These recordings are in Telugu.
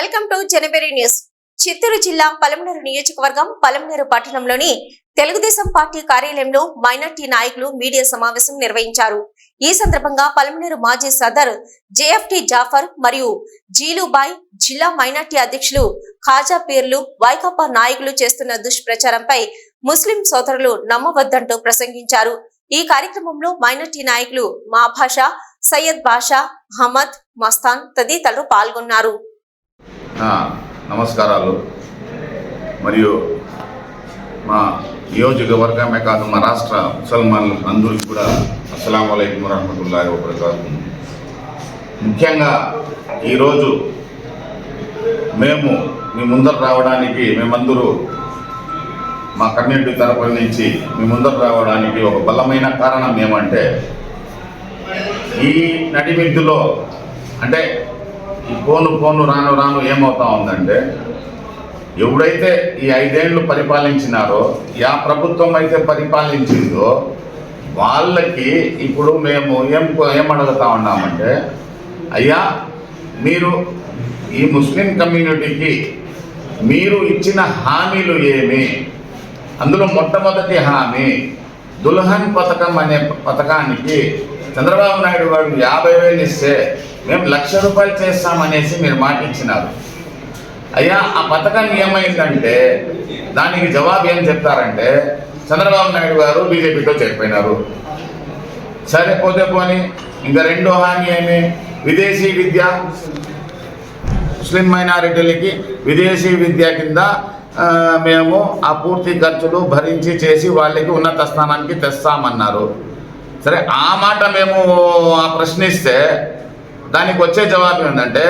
Welcome to January news. Chittoor జిల్లా పలమనేరు నియోజకవర్గం పలమనేరు పట్టణంలోని తెలుగుదేశం పార్టీ కార్యాలయంలో మైనార్టీ నాయకులు మీడియా సమావేశం నిర్వహించారు. ఈ సందర్భంగా పలమనేరు మాజీ సదర్ జేఎఫ్టి జాఫర్ మరియు జీలుబాయ్ జిల్లా మైనార్టీ అధ్యక్షులు ఖాజా పీర్లు వైకాపా నాయకులు చేస్తున్న దుష్ప్రచారంపై ముస్లిం సోదరులు నమ్మవద్దంటూ ప్రసంగించారు. ఈ కార్యక్రమంలో మైనార్టీ నాయకులు మా భాష సయ్యద్ బాషా అహ్మద్ మస్తాన్ తదితరులు పాల్గొన్నారు. నా నమస్కారాలు. మరియు మా నియోజకవర్గమే కాదు మా రాష్ట్ర ముసల్మాన్లు అందరికీ కూడా అస్సలం అయికం వరహమతుల్లాhi వబరకాతు. ముఖ్యంగా ఈరోజు మేము మీ ముందర రావడానికి మేమందరూ మా కమ్యూనిటీ తరపు నుంచి మీ ముందర రావడానికి ఒక బలమైన కారణం ఏమంటే ఈ నడిమిద్దులో అంటే ఈ పోను పోను రాను రాను ఏమవుతా ఉందంటే ఎవడైతే ఈ ఐదేళ్ళు పరిపాలించినారో యా ప్రభుత్వం అయితే పరిపాలించిందో వాళ్ళకి ఇప్పుడు మేము ఏం ఏమడుగుతా ఉన్నామంటే అయ్యా మీరు ఈ ముస్లిం కమ్యూనిటీకి మీరు ఇచ్చిన హామీలు ఏమి? అందులో మొట్టమొదటి హామీ దుల్హన్ పథకం అనే పథకానికి చంద్రబాబు నాయుడు గారు యాభై వేలు ఇస్తే మేము లక్ష రూపాయలు చేస్తామనేసి మీరు మాట ఇచ్చినారు అయ్యా ఆ పథకం ఏమైందంటే దానికి జవాబు ఏం చెప్తారంటే చంద్రబాబు నాయుడు గారు బీజేపీతో చేరిపోయినారు. సరే పోతే పోని ఇంకా రెండో హామీ ఏమి? విదేశీ విద్య. ముస్లిం మైనారిటీలకి విదేశీ విద్య కింద మేము ఆ పూర్తి ఖర్చులు భరించి చేసి వాళ్ళకి ఉన్నత స్థానానికి తెస్తామన్నారు. సరే ఆ మాట మేము ఆ ప్రశ్నిస్తే దానికి వచ్చే జవాబు ఏంటంటే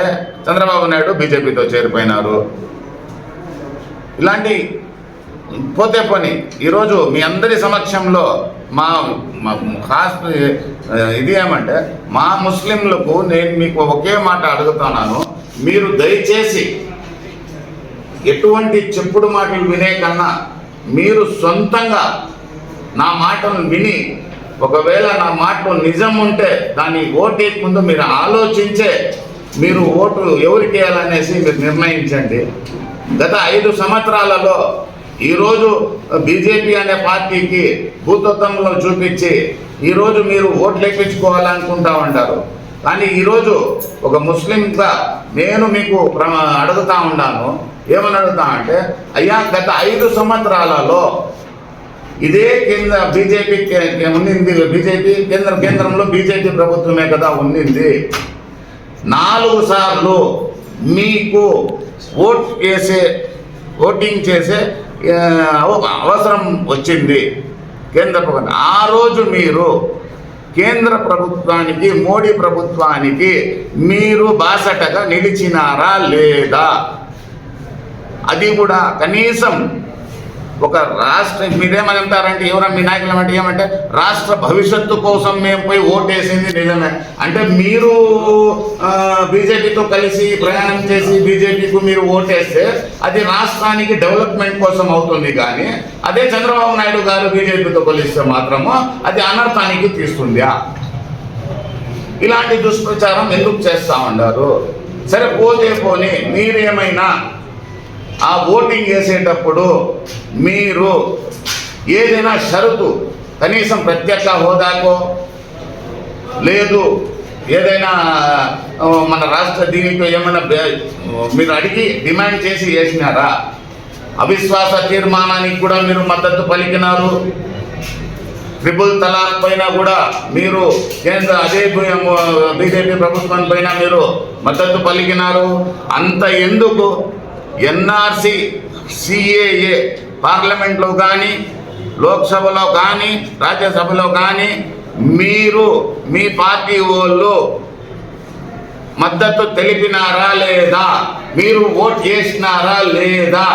చంద్రబాబు నాయుడు బీజేపీతో చేరిపోయినారు. ఇలాంటి పోతే పోని ఈరోజు మీ అందరి సమక్షంలో మా మా ఖాస్ ఇది ఏమంటే మా ముస్లింలకు నేను మీకు ఒకే మాట అడుగుతున్నాను మీరు దయచేసి ఎటువంటి చెప్పుడు మాటలు వినే కన్నా మీరు సొంతంగా నా మాటను విని ఒకవేళ నా మాటలో నిజం ఉంటే దాన్ని ఓటేకి ముందు మీరు ఆలోచించే మీరు ఓటు ఎవరికి వేయాలనేసి మీరు నిర్ణయించండి. గత ఐదు సంవత్సరాలలో ఈరోజు బీజేపీ అనే పార్టీకి భూతత్వంలో చూపించి ఈరోజు మీరు ఓట్లు ఎక్కించుకోవాలనుకుంటా ఉంటారు కానీ ఈరోజు ఒక ముస్లింగా నేను మీకు అడుగుతా ఉన్నాను. ఏమని అడుగుతా అంటే అయ్యా గత ఐదు సంవత్సరాలలో ఇదే కేంద్ర బీజేపీ ఉన్నింది. బీజేపీ కేంద్ర కేంద్రంలో బీజేపీ ప్రభుత్వమే కదా ఉన్నింది. నాలుగు సార్లు మీకు ఓట్ చేసే ఓటింగ్ చేసే అవసరం వచ్చింది కేంద్ర ప్రభుత్వం. ఆ రోజు మీరు కేంద్ర ప్రభుత్వానికి మోడీ ప్రభుత్వానికి మీరు బాసటగా నిలిచినారా లేదా? అది కూడా కనీసం ఒక రాష్ట్ర మీరేమని అంటారంటే ఎవరా మీ నాయకులు అంటే ఏమంటే రాష్ట్ర భవిష్యత్తు కోసం మేము పోయి ఓటేసింది నిజమే. అంటే మీరు బీజేపీతో కలిసి ప్రయాణం చేసి బీజేపీకు మీరు ఓటేస్తే అది రాష్ట్రానికి డెవలప్మెంట్ కోసం అవుతుంది కానీ అదే చంద్రబాబు నాయుడు గారు బీజేపీతో కలిస్తే మాత్రము అది అనర్థానికి తీస్తుందా? ఇలాంటి దుష్ప్రచారం ఎందుకు చేస్తా ఉన్నారు? సరే పోతే పోని మీరేమైనా ఆ ఓటింగ్ వేసేటప్పుడు మీరు ఏదైనా షరతు కనీసం ప్రత్యక్ష హోదాకో? లేదు ఏదైనా మన రాష్ట్ర దీనికో ఏమైనా మీరు అడిగి డిమాండ్ చేసి వేసినారా అవిశ్వాస తీర్మానానికి కూడా మీరు మద్దతు పలికినారు. ట్రిపుల్ తలాక్ పైన కూడా మీరు కేంద్ర అదే బీజేపీ ప్రభుత్వం పైన మీరు మద్దతు పలికినారు. అంత ఎందుకు? ఎన్ఆర్సి సిఏఏ పార్లమెంట్లో కానీ లోక్సభలో కానీ రాజ్యసభలో కానీ మీరు మీ పార్టీ వాళ్ళు మద్దతు తెలిపినారా లేదా? మీరు ఓట్ చేసినారా లేదా?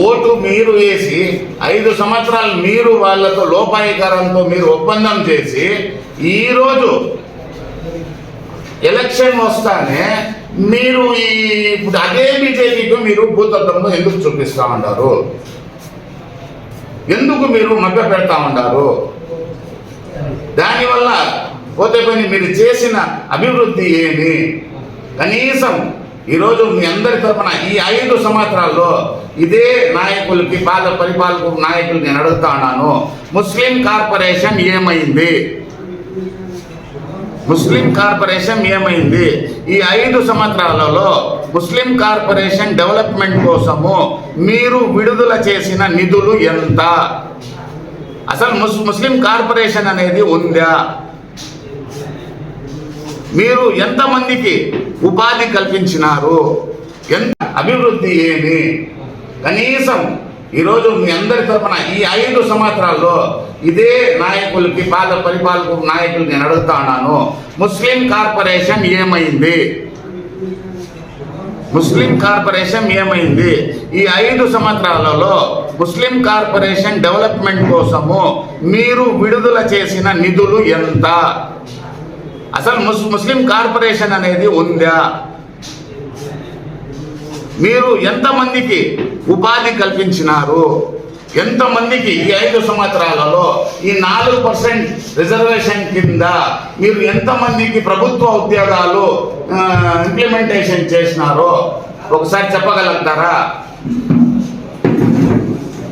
ఓటు మీరు వేసి ఐదు సంవత్సరాలు మీరు వాళ్ళతో లోపాయికారంతో మీరు ఒప్పందం చేసి ఈరోజు ఎలక్షన్ వస్తానే మీరు ఈ ఇప్పుడు అదే బీజేపీకి మీరు భూతత్వంలో ఎందుకు చూపిస్తా ఉంటారు ఎందుకు మీరు మభ్య పెడతా ఉన్నారు దానివల్ల పోతే పని మీరు చేసిన అభివృద్ధి ఏమి? కనీసం ఈరోజు మీ అందరి తరపున ఈ ఐదు సంవత్సరాల్లో ఇదే నాయకులకి బాల పరిపాలక నాయకులు నేను అడుగుతా ఉన్నాను. ముస్లిం కార్పొరేషన్ ఏమైంది? ముస్లిం కార్పొరేషన్ ఏమైంది? ఈ ఐదు సంవత్సరాలలో ముస్లిం కార్పొరేషన్ డెవలప్మెంట్ కోసము మీరు విడుదల చేసిన నిధులు ఎంత? అసలు ముస్ ముస్లిం కార్పొరేషన్ అనేది ఉందా? మీరు ఎంతమందికి ఉపాధి కల్పించినారు? ఎంత అభివృద్ధి ఏమి? కనీసం ఈరోజు మీ అందరి తరపున ఈ ఐదు సంవత్సరాల్లో ఇదే నాయకులకి పాద పరిపాలక నాయకులు నేను అడుగుతా ఉన్నాను. ముస్లిం కార్పొరేషన్ ఏమైంది? ముస్లిం కార్పొరేషన్ ఏమైంది? ఈ ఐదు సంవత్సరాలలో ముస్లిం కార్పొరేషన్ డెవలప్మెంట్ కోసము మీరు విడుదల చేసిన నిధులు ఎంత? అసలు ముస్ ముస్లిం కార్పొరేషన్ అనేది ఉందా? మీరు ఎంతమందికి ఉపాధి కల్పించినారు? ఎంతమందికి ఈ ఐదు సంవత్సరాలలో ఈ నాలుగు పర్సెంట్ రిజర్వేషన్ కింద మీరు ఎంతమందికి ప్రభుత్వ ఉద్యోగాలు ఇంప్లిమెంటేషన్ చేసినారో? ఒకసారి చెప్పగలుగుతారా?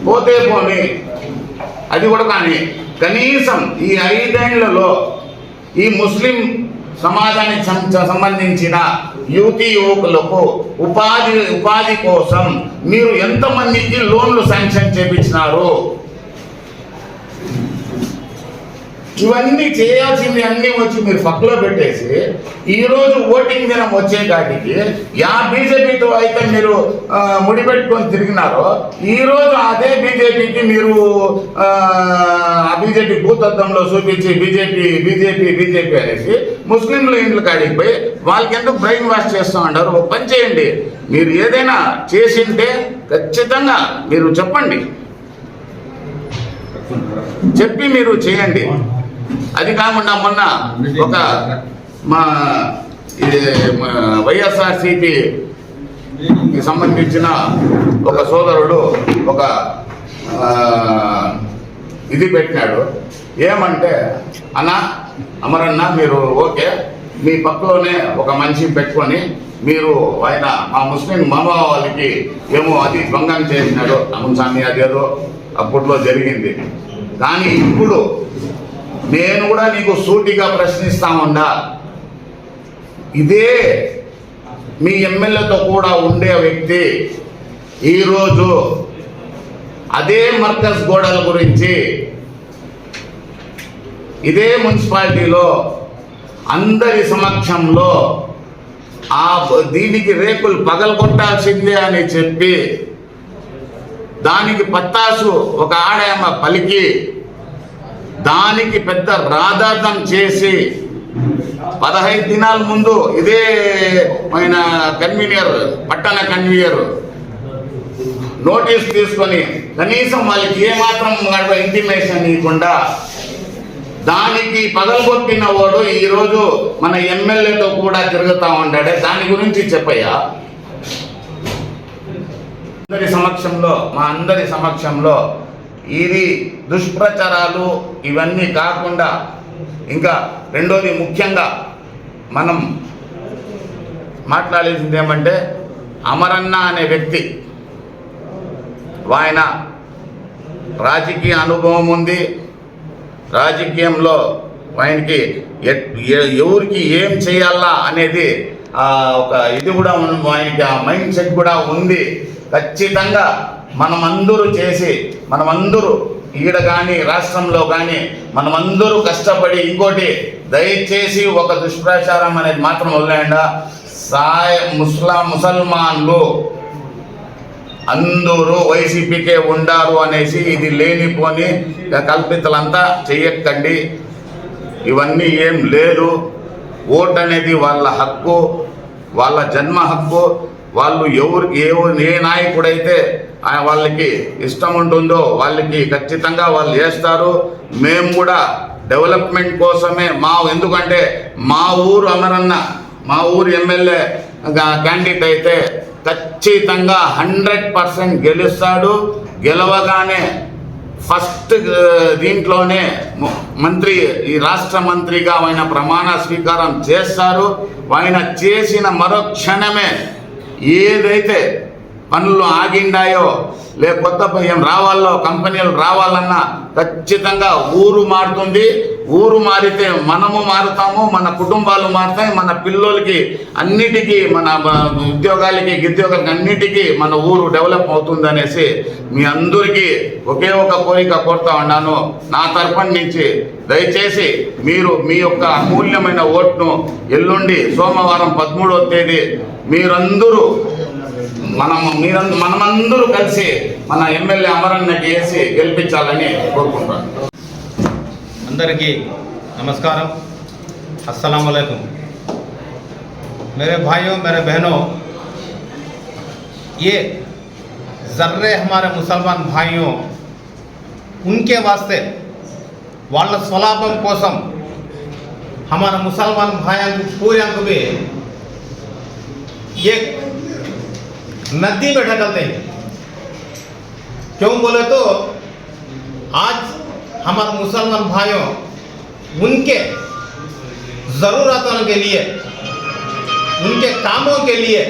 పోతే పోని. అది కూడా కానీ కనీసం ఈ ఐదేళ్ళలో ఈ ముస్లిం సమాజానికి సంబంధించిన యువతి యువకులకు ఉపాధి ఉపాధి కోసం మీరు ఎంతమందికి లోన్లు శాంక్షన్ చేపించినారు? ఇవన్నీ చేయాల్సింది అన్ని వచ్చి మీరు పక్కలో పెట్టేసి ఈరోజు ఓటింగ్ దినం వచ్చే కాటికి యా బీజేపీతో అయితే మీరు ముడిపెట్టుకొని తిరిగినారో ఈరోజు అదే బీజేపీకి మీరు ఆ, బీజేపీ భూతత్వంలో చూపించి బీజేపీ బీజేపీ బీజేపీ అనేసి ముస్లింలు ఇంట్లో కాడికి పోయి వాళ్ళకి ఎందుకు బ్రెయిన్ వాష్ చేస్తూ ఉంటారు ఒక పని చేయండి. మీరు ఏదైనా చేసింటే ఖచ్చితంగా మీరు చెప్పండి. చెప్పి మీరు చేయండి. అది కాకుండా మొన్న ఒక మా ఇది మా సంబంధించిన ఒక సోదరుడు ఒక ఇది పెట్టినాడు. ఏమంటే అన్న అమరన్న మీరు ఓకే మీ పక్కలోనే ఒక మనిషి పెట్టుకొని మీరు ఆయన మా ముస్లిం మనోభావాలకి ఏమో అది భంగం చేసినాడు. అమన్ స్వామి అదేదో అప్పట్లో జరిగింది. కానీ ఇప్పుడు నేను కూడా నీకు సూటిగా ప్రశ్నిస్తా ఉండా ఇదే మీ ఎమ్మెల్యేతో కూడా ఉండే వ్యక్తి ఈరోజు అదే మర్కజ్ గోడల గురించి ఇదే మున్సిపాలిటీలో అందరి సమక్షంలో ఆ దీనికి రేకులు పగలగొట్టాల్సిందే అని చెప్పి దానికి పత్తాసు ఒక ఆడయమ్మ పలికి దానికి పెద్ద రాధాతం చేసి పదహైదు దినాల ముందు ఇదే ఆయన కన్వీనియర్ పట్టణ కన్వీనర్ నోటీస్ తీసుకొని కనీసం వాళ్ళకి ఏమాత్రం ఇంటిమేషన్ ఇవ్వకుండా దానికి పగలగొట్టిన వాడు ఈరోజు మన ఎమ్మెల్యేతో కూడా తిరుగుతా ఉంటాడే దాని గురించి చెప్పయ్యా. అందరి సమక్షంలో మా అందరి సమక్షంలో ఇది దుష్ప్రచారాలు ఇవన్నీ కాకుండా ఇంకా రెండోది ముఖ్యంగా మనం మాట్లాడేసింది ఏమంటే అమరన్న అనే వ్యక్తి ఆయన రాజకీయ అనుభవం ఉంది. రాజకీయంలో ఆయనకి ఎవరికి ఏం చేయాలా అనేది ఒక ఇది కూడా ఆయనకి ఆ మైండ్ సెట్ కూడా ఉంది. ఖచ్చితంగా మనమందరూ చేసి మనమందరూ ఈడ కానీ రాష్ట్రంలో కానీ మనమందరూ కష్టపడి ఇంకోటి దయచేసి ఒక దుష్ప్రచారం అనేది మాత్రం వదిలేయండా. సాయ ముస్లా ముసల్మాన్లు అందరూ వైసీపీకే ఉండారు అనేసి ఇది లేనిపోని కల్పితలంతా చేయక్కండి ఇవన్నీ ఏం లేదు. ఓట్ అనేది వాళ్ళ హక్కు వాళ్ళ జన్మ హక్కు వాళ్ళు ఎవరు ఏ ఏ నాయకుడైతే ఆయన వాళ్ళకి ఇష్టం ఉంటుందో వాళ్ళకి ఖచ్చితంగా వాళ్ళు చేస్తారు. మేము కూడా డెవలప్మెంట్ కోసమే మా ఎందుకంటే మా ఊరు అమరన్న మా ఊరు ఎమ్మెల్యే క్యాండిడేట్ అయితే ఖచ్చితంగా హండ్రెడ్ పర్సెంట్ గెలుస్తాడు. గెలవగానే ఫస్ట్ దీంట్లోనే మంత్రి ఈ రాష్ట్ర మంత్రిగా ఆయన ప్రమాణ స్వీకారం చేస్తారు. ఆయన చేసిన మరో క్షణమే ఏదైతే పనులు ఆగిండాయో లే కొత్త ఏం రావాలో కంపెనీలు రావాలన్నా ఖచ్చితంగా ఊరు మారుతుంది. ఊరు మారితే మనము మారుతాము మన కుటుంబాలు మారుతాయి మన పిల్లోలకి అన్నిటికీ మన ఉద్యోగాలకి గిద్యోగాలకి అన్నిటికీ మన ఊరు డెవలప్ అవుతుంది అనేసి మీ అందరికీ ఒకే ఒక కోరిక కోరుతా ఉన్నాను. నా తరఫున నుంచి దయచేసి మీరు మీ యొక్క అమూల్యమైన ఓట్ను ఎల్లుండి సోమవారం పదమూడవ తేదీ మీరందరూ మనము మీరందరూ మనమందరూ కలిసి మన ఎమ్మెల్యే అమరన్నకి వేసి గెలిపించాలని కోరుకుంటాను అందరికీ నమస్కారం. అస్సలం వాలేకుం మేరే భాయో మేరే बहनों ఏ ज़र्रे हमारे ముసల్మాన్ భాయో ఉన్కే వాస్తే వాళ్ళ స్వలాభం కోసం हमारा ముసల్మాన్ भाइयों को ఏ नदी में ढकलते हैं। क्यों बोले तो आज हमारे मुसलमान भाइयों, उनके ज़रूरतों के लिए, उनके कामों के लिए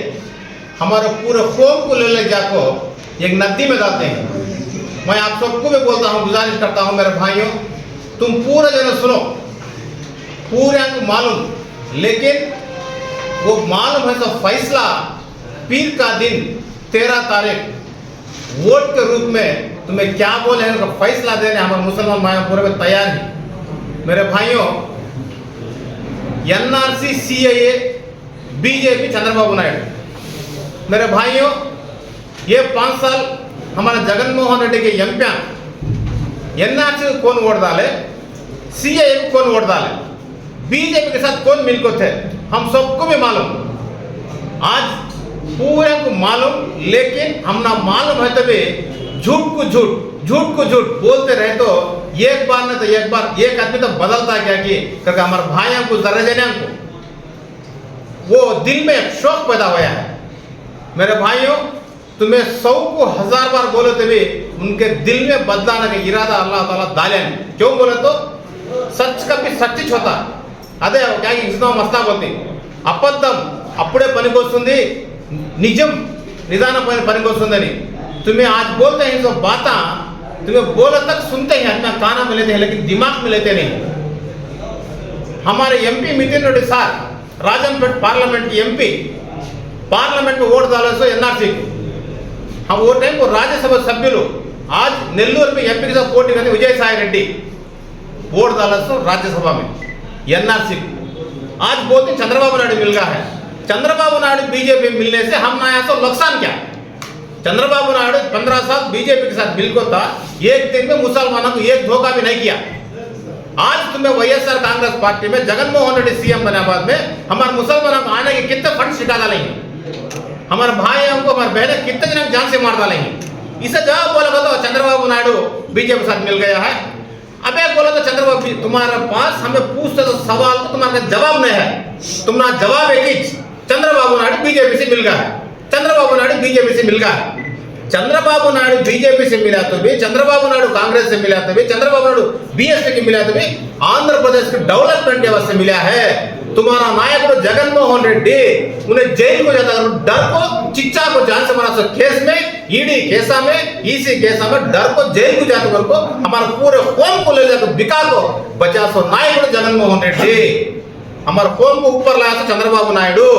हमारे पूरे कौम को ले ले जाको एक नदी में डालते हैं। मैं आप सबको भी बोलता हूँ, गुजारिश करता हूँ, मेरे भाइयों, तुम पूरे जन सुनो, पूरे को मालूम, लेकिन वो मालूम है तो फैसला पीर का दिन तेरह तारीख, वोट के रूप में तुम्हें क्या बोले उनका फैसला देने हमारे मुसलमान भाई पूरे में तैयार हैं। मेरे भाइयों NRC CAA BJP Chandrababu Naidu. मेरे भाइयों, ये पाँच साल हमारे जगनमोहन रेड्डी के एम पी एनआरसी को कौन वोट डाले? सीएए को कौन वोट डाले? बीजेपी के साथ कौन मिल को थे? हम सबको भी मालूम। आज पूरे को मालूम लेकिन हम ना मालूम है तभी झूठ को झूठ झूठ को झूठ बोलते रहे तो एक बार नहीं तो एक बार एक आदमी तो बदलता क्या कि क्योंकि हमारे भाइयों को दर्जने को वो दिल में एक शौक पैदा हुआ है मेरे भाइयों तुम्हें सौ को हजार बार बोले तभी उनके दिल में बदलाने का इरादा अल्लाह ताला डाले नहीं। क्यों बोले तो सच कभी सच्चिच होता అదే क्या ఇస్లాం మస్తా పోతుంది అబద్ధం అప్పుడే పనికొస్తుంది నిజం నిదానమైన పనికి వస్తుందని. తుమ్మె ఆ బోల్తే బాత తుమ్మె బోలతక్ సుంతే అన్న కాన మిలైతే లేకపోతే దిమాగ్ మిలైతే నేను హమారే MP Mithun Reddy sir Rajampet parliament MP parliament vote తాలూసు NRC ఓ టైం రాజ్యసభ సభ్యులు ఆజ్ నెల్లూరు మీ ఎంపీకి పోటీ కదా విజయసాయి రెడ్డి ఓటు తాలూసు రాజ్యసభ మీ ఎన్ఆర్సీ ఆజ్ పోతే చంద్రబాబు నాయుడు మిల్గా హై. चंद्रबाबू नायडू बीजेपी मिलने से हम आया तो नुकसान क्या? चंद्रबाबू नायडू पंद्रह साल बीजेपी के साथ बिल को था, एक दिन में मुसलमानों को एक धोखा भी नहीं किया। आज तुम्हें वाईएसआर कांग्रेस पार्टी में जगनमोहन रेड्डी सीएम बने बाद में हमारे मुसलमानों को आने के कितने फंड छिटा डालेंगे? हमारे भाइयों को हमारे बहनें कितने जन जान से मार डालेंगे? इसे जवाब बोला तो चंद्रबाबू नायडू बीजेपी के साथ मिल गया है। अब एक बोला तो चंद्रबाबू तुम्हारे पास हमें पूछते तो सवाल तो तुम्हारे जवाब नहीं है। तुम्हारा जवाब ही चंद्रबाबू नायडू बीजेपी से मिल गया है चंद्रबाबू नायडू बीजेपी से मिल गया है चंद्रबाबू नायडू बीजेपी से मिला तो भी चंद्रबाबू नायडू कांग्रेस से मिला तो भी चंद्रबाबू नायडू बीएसपी की मिला तो भी आंध्र प्रदेश के डेवलपमेंट से मिला है तुम्हारा नायक तो जगनमोहन रेड्डी उन्हें जेल को जाता है डर को चिच्चा को जान से मारा सो केस में ईडी केसा में ईसी केसा में डर को जेल को जाते कर को हमारे पूरे कौम को ले जाकर बिका को बचा सो नायक तो जगनमोहन रेड्डी हमारे कौम को ऊपर लाया तो चंद्रबाबू नायडू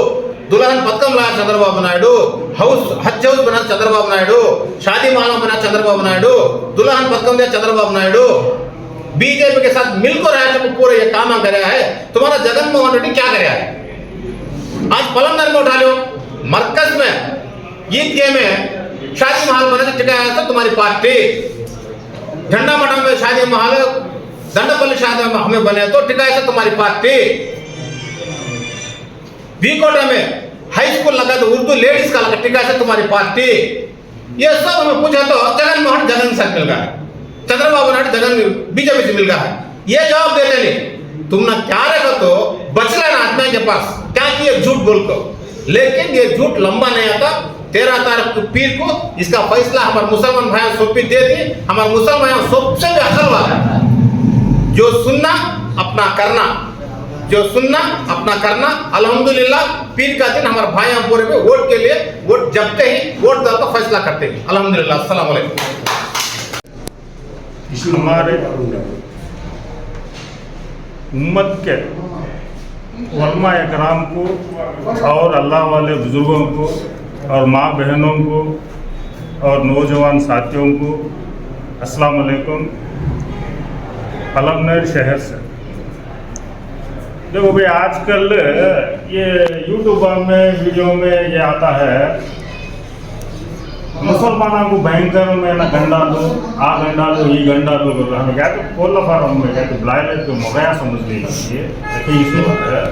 दुल्हन पथकम लाया चंद्रबाबू नायडू हाउस हज हाउस बना चंद्रबाबू नायडू शादी माला बना चंद्रबाबू नायडू दुल्हन पथकम दिया चंद्रबाबू नायडू बीजेपी के साथ मिलकर रहा है पूरे ये काम कर है तुम्हारा जगनमोहन रेड्डी क्या कर है आज पलंगर में उठा लो मरकज में ईदगाह में शादी महल बने टिकाया था तुम्हारी पार्टी झंडा मठा में शादी महल दंडपल्ली शादी हमें बने तो टिकाया था तुम्हारी पार्टी बीकोटा में हाई स्कूल लगा तो उर्दू लेडीज़ का लगा टिकाया था तुम्हारी पार्टी। ये सब हमें पूछा तो जगन मोहन जगन के मिल गया है चंद्रबाबू नायडू जगन बीजेपी से मिल गया है ये जवाब देते नहीं तुम ना क्या रहेगा तो बच लेना आत्मा के पास, क्या किए झूठ बोल को? लेकिन ये झूठ लंबा नहीं आता। तेरह तारीख को पीर को इसका फैसला हमारे मुसलमान भाइयों सोपी दे दी। हमारे मुसलमान सबसे भी असल वाला जो सुनना, अपना करना। जो सुनना, अपना करना, अल्हम्दुलिल्लाह, पीर का दिन हमारे भाई यहाँ पूरे पे वोट के लिए वोट जबते ही, वोट दर का फैसला करते हैं। अल्हम्दुलिल्लाह, अस्सलाम हमारे उम्मत के वलमा कराम को और अल्लाह वाले बुज़ुर्गों को और माँ बहनों को और नौजवान साथियों को, अस्सलाम वालेकुम। पलमनेर शहर से देखो भाई, आजकल ये यूट्यूब में, वीडियो में ये आता है। मुसलमानों को भयंकर में ना गंडालो आ गंडालो ये गंडालो बोल रहा हमें क्या तो कोल्ला फार्म में क्या तो बुलाए तो मोगया समझ लीजिए ही। सो है।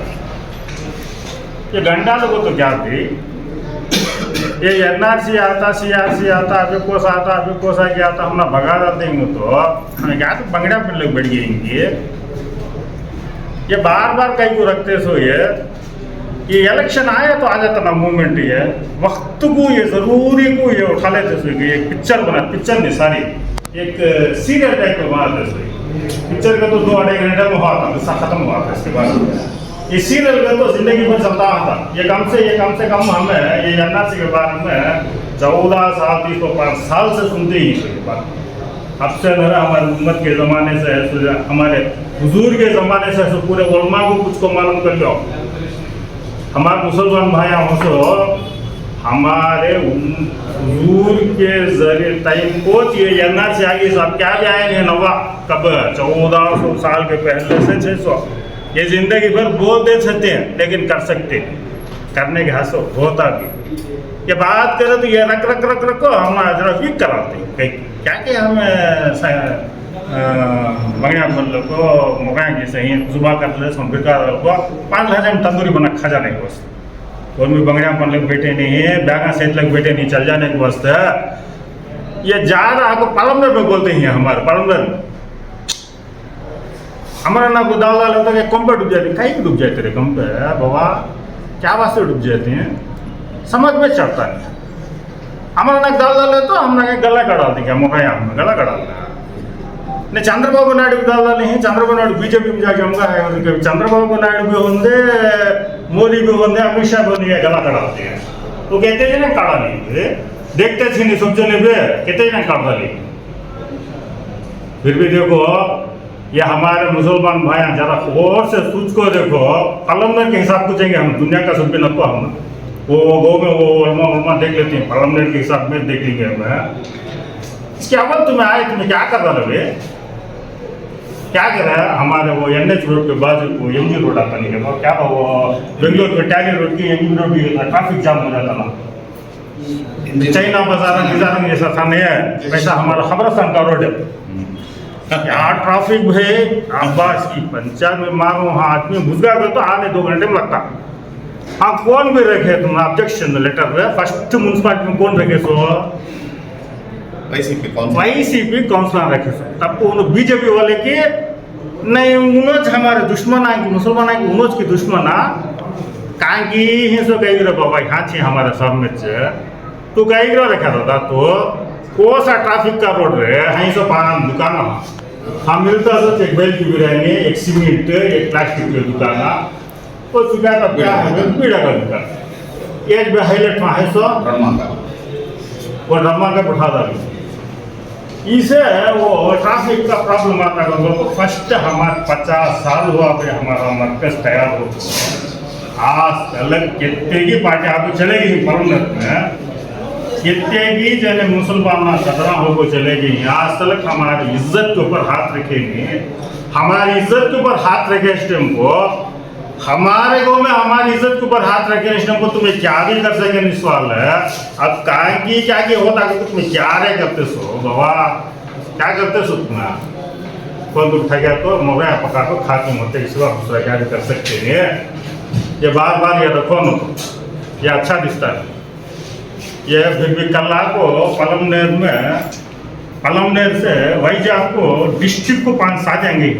ये गंडालो को तो क्या थी ये एनआरसी आता, सीआरसी आता अभी कोस आता अभी कोस आके आता हमने भगा हैं तो। हमें क्या तो बंगड़ा पे लोग बढ़ गएँगे ये बार बार कहीं को रखते सो ये ये इलेक्शन आया तो आ जाता ना मूवमेंट ये, वक्त को ये, ज़रूरी को ये उठा लेते सो एक पिक्चर बना पिक्चर नहीं सारी एक सीरियल टाइप का बनाते सो पिक्चर का तो दो अढ़ाई घंटे में हुआ था किस्सा खत्म हुआ था, इसके बाद। ये सीरियल का तो ज़िंदगी भर चलता था। ये कम से, ये कम से कम हमें ये एनआरसी के बारे में चौदह साल, तीस तो पाँच साल से सुनते ही ये बात। अब से हमारे उम्मत के ज़माने से तो हमारे हुजूर के ज़माने से है, पूरे उलमा को कुछ को मालूम कर लो। हमारे मुसलमान भाई हो सो हमारे हुजूर के ज़रिए टाइम को ये आर सी आगे साहब क्या भी आए नहीं नवा कब चौदह सौ साल के पहले से छः सौ। ये ज़िंदगी भर बोल दे सकते हैं लेकिन कर सकते नहीं। करने के हाथ होता भी ये बात करें तो ये रख रख रख रखो हम जरा वीक कराते हैं। कहीं क्या कि हम मंगया बोल को मोगा की सही सुबह कर ले बिका को। पाँच हज़ार में तंदूरी बना खा जाने के और भी बंगड़िया पन लग बैठे नहीं बैगा सेट लग बैठे नहीं, चल जाने के वास्ते ये ज़्यादा आपको पालमनर में बोलते हैं हमारे पालमनर में हमारा ना को दाल डाल होता है कम डूब जाते कहीं डूब जाते रहे कम बाबा, क्या वास्ते डूब जाते हैं? समझ में चढ़ता नहीं। हमारा ना दाल डाल तो हम गला का क्या मोका हम गला का ಇನ್ನು ಚಂದ್ರಬಾಬು ನಾಯ್ಡುದಲ್ಲೇ ಚಂದ್ರಬಾಬು ನಾಯ್ಡು ಬಿಜೆಪಿ ಜಾಗಮ್ಗ ಚಂದ್ರಬಾಬು ನಾಯ್ಡುಗೆ ಒಂದೇ ಮೋದಿಗೂ ಒಂದೇ ಅಮಿತ್ ಶಾ ಬೋನಿಗೆ ಗಲ ಕಡಾಲಿ वो कहते थे ना देखते थे सब जने फिर भी देखो, ये हमारे मुसलमान भाई जरा गौर से सोच को देखो, कलमदर के हिसाब पूछेंगे हम, दुनिया का सब बिना को हम। वो गो में वो उलमा उलमा देख लेते हैं, कलमदर के हिसाब में देख लेंगे हमें इसके अवल तुम्हें आए, तुम्हें क्या कर रहे है? हमारे वो एन एच रोड के बाजू को एम जी रोड आता नहीं है। क्या वो बेंगलोर के टैली रोड की एम जी रोड भी ट्रैफ़िक जाम हो जाता ना। चाइना बाज़ार निजारंग जैसा नहीं है। वैसा हमारा का रोड है। यहाँ ट्रैफ़िक है? अब्बास की पंचायत में मारो, वहाँ आदमी घुस गया तो आने दो घंटे में लगता। हाँ कौन भी रखे? तुम ऑब्जेक्शन लेटर फ़र्स्ट म्यूनसिपालिटी में कौन रखे? सो వైసీపీ కౌన్సిల్ వైసీపీ కౌన్సిలర్ रखे सो तब उन बीजेपी वाले की नहीं उनोज हमारे दुश्मन आए कि मुसलमान आए कि उनोज की दुश्मन आ कहाँ की ही सो कही रे बाबा यहाँ छे हमारे सब में छे तू कही रे रखा था तो को सा ट्रैफिक का रोड रे यहीं से पान दुकान हाँ मिलता तो एक बेल की बिरयानी एक सीमेंट एक प्लास्टिक की दुकान वो चुका का क्या है पीड़ा का दुकान एक भी हाईलाइट में है सो वो ड्रामा का बैठा था इसे वो ट्रैफ़िक का प्रॉब्लम आता है तो फ़र्स्ट हमारे पचास साल हुआ पे हमारा मरकज तैयार हो आज तक कितने की पार्टी आपको चलेगी परमनत में? कितने जने मुसलमान सदरा होकर चलेगी? आज तक हमारी इज़्ज़त के ऊपर हाथ रखेंगे। हमारी इज़्ज़त के ऊपर हाथ रखे इस टाइम को। हमारे गाँव में हमारी इज़्ज़त के ऊपर हाथ रखे इस टाइम को तुम्हें क्या भी कर सके नहीं सवाल है? अब काय की, क्या की होता कि तुम्हें क्या रे करते सो? बाबा, क्या करते सो तुम्हें कौन उठा गया तो? मोबाइल पका को खाते होते इस बार दूसरा क्या कर सकते हैं? ये बार बार ये रखो न ये अच्छा दिखता है। ये फिर भी कल्ला को पलमनेर में, पलमनेर से वैजाग को डिस्ट्रिक्ट को पाँच साजेंगे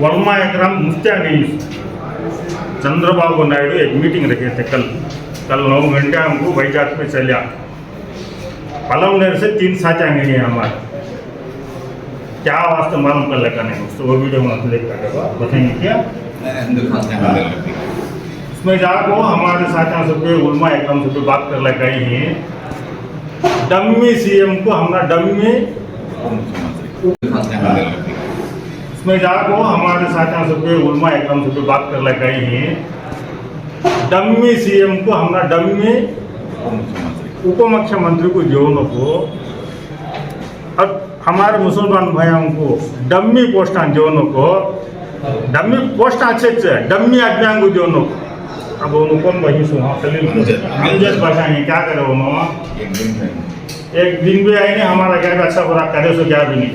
वर्मा एकराम मुफ्तिया नहीं। चंद्रबाबू नायडू एक मीटिंग रखे थे कल। कल नौ घंटे हमको वैजाग में चलिया पलमनेर से तीन साजेंगे ये हमारे। क्या वास्ते मालूम कर लेकर नहीं। उसको वो वीडियो में क्लिक करेगा बताएँगे क्या? इसमें जाको हमारे साथियों से पे उलमा एकदम से पे बात कर लग हैं। डम्मी सीएम को हमारा डम्मी इसमें जाको हमारे साथियों से पे उलमा एकदम से पे बात कर लग गई हैं। डम्मी सीएम को हमारा डम्मी उप मुख्यमंत्री को जोड़ों को अब हमारे मुसलमान भाइयों को डम्मी पोस्ट जोड़ों को डम्मी पोस्ट अच्छे अच्छे डम्मी आदमियों को जोड़ों को। अब उनको कौन वही सुना अमजद। क्या करे उन्होंने? एक दिन एक दिन भी आई नहीं हमारा क्या अच्छा बुरा करे सो क्या भी नहीं।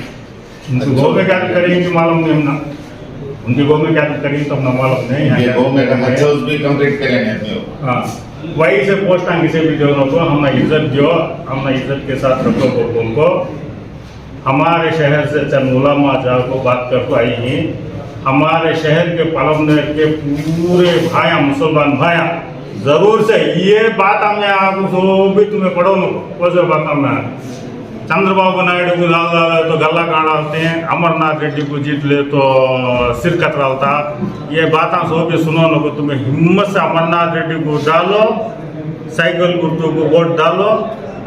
उनकी गौ में क्या करेंगे मालूम नहीं हमने? उनकी गौ में क्या करेंगे तो हमने मालूम नहीं ये यहाँ में क्या- भी कंप्लीट करेंगे हाँ वही से पोस्ट किसी भी को हमने इज़्ज़त जो हमने इज़्ज़त के साथ रखो को उनको। हमारे शहर से चंद उलमा जाल को बात कर को आई हैं। हमारे शहर के पलमने के पूरे भाया मुसलमान भाया ज़रूर से ये बात हमने आपको भी तुम्हें पढ़ो जो बात हमने लाल तो हैं, अमरनाथ रेड्डी को जीत ले तो सिर कतरालता ये बात सो भी सुनो नो को तुम्हें हिम्मत से अमरनाथ रेड्डी को डालो, साइकिल गुर्तों को वोट डालो,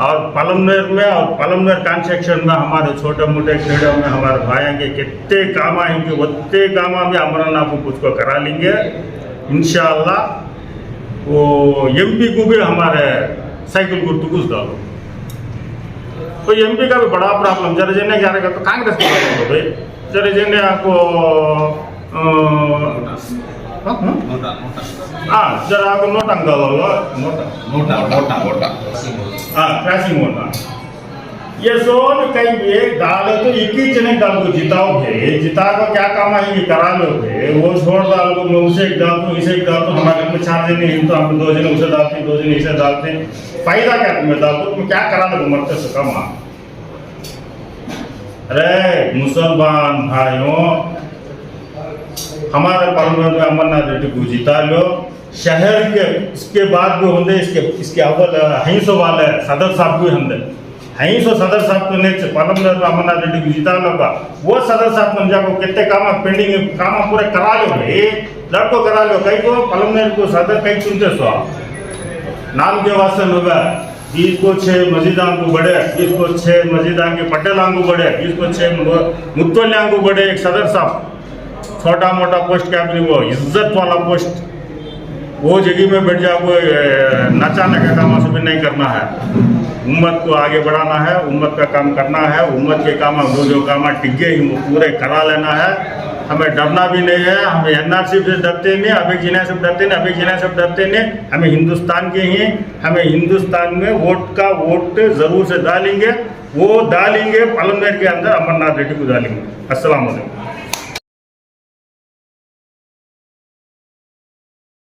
और पलमनेर में, और पलमनेर कॉन्सेक्शन में हमारे छोटे मोटे खेड़ों में हमारे भाई के कितने काम आएँगे, उतने काम भी अमरनाथ को कुछ को करा लेंगे। इंशाल्लाह, वो एमपी को भी हमारे साइकिल गुर्तु कुछ डालो। तो एमपी का भी बड़ा प्रॉब्लम जरा जेने क्या रहेगा तो कांग्रेस की बात हो भाई जरा जेने आपको अ, हाँ, हाँ? हाँ जरा आपको नोट अंक डालो नोट मोटा मोटा हाँ क्रैशिंग होना ये सोन कहीं भी डाले तो एक ही जने डाल को जिताओगे जिता को क्या काम आएँगे? करा लोगे। वो छोड़ डाल को मैं उसे एक डाल दूँ, इसे एक डाल दूँ, हमारे घर में जने हैं तो हम दो जने उसे डालते हैं, दो जने इसे डालते हैं। फ़ायदा क्या तुम्हें? डाल दो, तुम क्या करा लोगे? मरते से कम अरे, मुसलमान भाइयों, हमारे पार्लियामेंट में अमरनाथ रेड्डी को जिता लो। शहर के इसके बाद भी होंगे, इसके इसके अव्वल हईसो वाले सदर साहब भी होंगे हईसो सदर साहब को नहीं पार्लियामेंट में अमरनाथ रेड्डी को जिता लो का वो सदर साहब बन जाको कितने काम पेंडिंग काम पूरे करा लो भाई लड़को करा लो कई को पार्लियामेंट को सदर कई चुनते सो नाम के वास्ते होगा इसको छह मस्जिदां को बड़े इसको छह मस्जिदां के पटेलां को बड़े इसको छह मुत्तल्यां को बड़े एक सदर साहब छोटा मोटा पोस्ट क्या भी वो इज्जत वाला पोस्ट वो जगह में बैठ जाओ कोई अ, नचाने का काम भी नहीं करना है। उम्मत को आगे बढ़ाना है उम्मत का काम करना है उम्मत के काम जो जो काम टिके ही पूरे करा लेना है। हमें डरना भी नहीं है हमें एनआरसी से डरते नहीं अभी जिना से डरते नहीं अभी जिना से डरते नहीं हमें हिंदुस्तान के ही हमें हिंदुस्तान में वोट का वोट ज़रूर से डालेंगे वो डालेंगे पालमनेर के अंदर अमरनाथ रेड्डी को डालेंगे। वालेकुम